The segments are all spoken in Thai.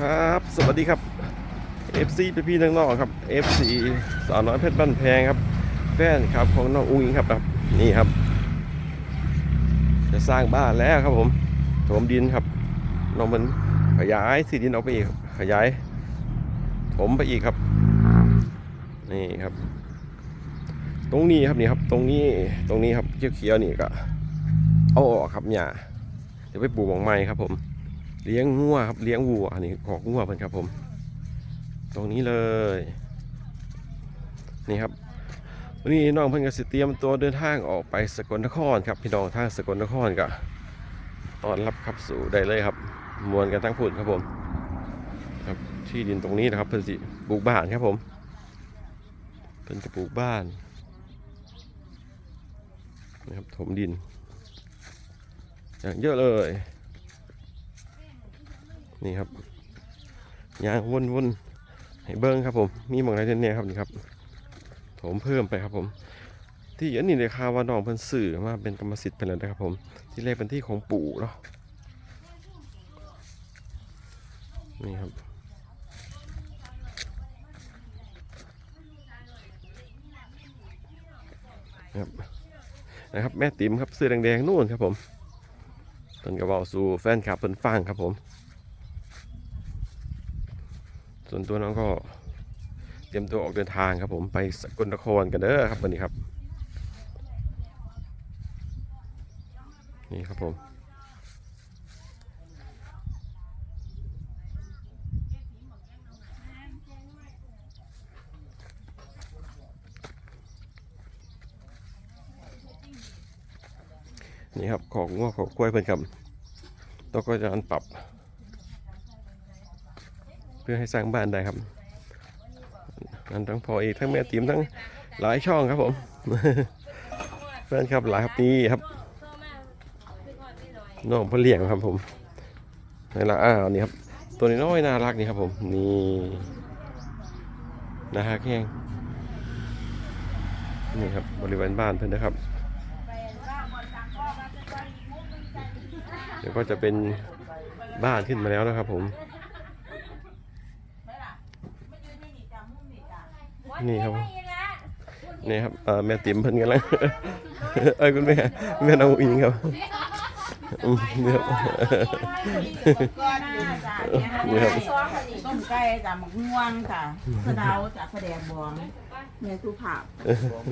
ครับ สวัสดีครับ FC พี่พี่น้องๆครับ FC สาวน้อยเพชรบ้านแพงครับ แฟนครับของน้องอุ้งครับครับ นี่ครับ จะสร้างบ้านแล้วครับผมโถมดินครับน้องมันขยายสีดินออกไปอีกขยายถมไปอีกครับ นี่ครับ ตรงนี้ครับนี่ครับ ตรงนี้ตรงนี้ครับเขียวๆนี่ก็เอาออกครับหญ้าเดี๋ยวไปปลูกของใหม่ครับผม เลี้ยงงัวครับเลี้ยงวัวอันนี้ขอกงัวเพิ่นครับผม ตรงนี้เลย นี่ครับวันนี้น้องเพิ่นก็สิเตรียมตัวเดินทางออกไปสกลนครครับพี่น้องทางสกลนครก็ตอนรับครับสู่ได้เลยครับมวลกันทั้งพุ่นครับผม ครับที่ดินตรงนี้นะครับเพิ่นสิปลูกบ้านครับผมเพิ่นจะปลูกบ้านนะครับถมดินอย่างเยอะเลย นี่ครับยางวนวนๆให้เบิ้งครับผม มีหมองไรเนี่ยครับนี่ครับโถมเพิ่มไปครับผม ที่อันนี้เลยข่าวว่าน้องเพิ่นสื่อมาเป็นกรรมสิทธิ์ไปแล้วนะครับผม ที่แรกเป็นที่ของปู่เนาะนี่ครับนะครับนะครับแม่ติ๋มครับเสื้อแดงๆนู่นครับผมเพิ่นก็เว้าสู่แฟนคลับเพิ่นฟังครับผม ส่วนตัวน้องก็เตรียมตัวออกเดินทางครับผมไปสกลนครกันเด้อครับวันนี้ครับ นี่ครับผมนี่ครับของงอกของกล้วยเพิ่อนครับต้องก็จะอันปรับ เพื่อให้สร้างบ้านได้ครับนั่นทั้งพอเอกทั้งแม่ติ๋มทั้งหลายช่องครับผมแฟนครับหลายครับนี่ครับน้องพ่อเลี้ยงครับผมนี่ละอ้าวนี่ครับ ตัวน้อยๆน่ารักนี่ครับผมนี่น่ารักแห้งนี่ครับบริเวณบ้านเพื่อนนะครับเดี๋ยวก็จะเป็นบ้านขึ้นมาแล้วนะครับผม นี่ครับนี่ครับเอ่อแม่ติ๋มเพิ่นกันแล้วเอ้ยคุณแม่แม่น้องอิงครับอืมนี่ครับก้อนหน้าจ้ะนี่ครับต้มไก่จ้ะหมกม่วงจ้ะสะเดาจ้ะแสดงบองเมนูผัก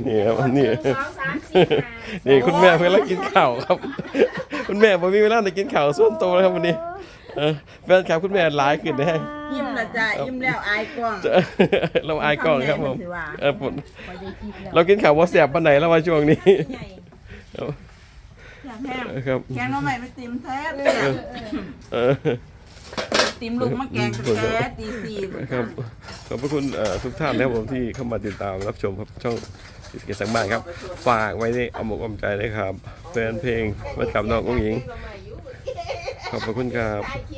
นี่ครับนี่สองสามสี่ห้านี่คุณแม่เพิ่งแล้วกินข้าวครับ คุณแม่บ่มีเวลาได้กินข้าวส่วนโตวแล้วครับวันนี้ เออแฟนคลับคุณแม่หลายขึ้นแน่ยิ้มละจ้ะยิ้มแล้วอายกล้องจะเราอายกล้องครับผมสิว่าเออผมพอได้คลิปแล้วเรากินข้าวว่าแสบปานไหนแล้วว่าช่วงนี้ใหญ่แข็งแห้งครับแกงน้องใหม่ไม่ติมแท้เลยเออติมลูกมะแกงกระแท้ตีสี่เลยครัจ้ะบขอบพระคุณเอ่อทุกท่านนะครับผมที่เข้ามาติดตามรับชมครับช่องติดเกสังบ้านครับ ฝากไว้ในเอาหมกอมใจด้วยครับแฟนเพลงมากับน้องกุ้งหญิง ขอบพระคุณครับ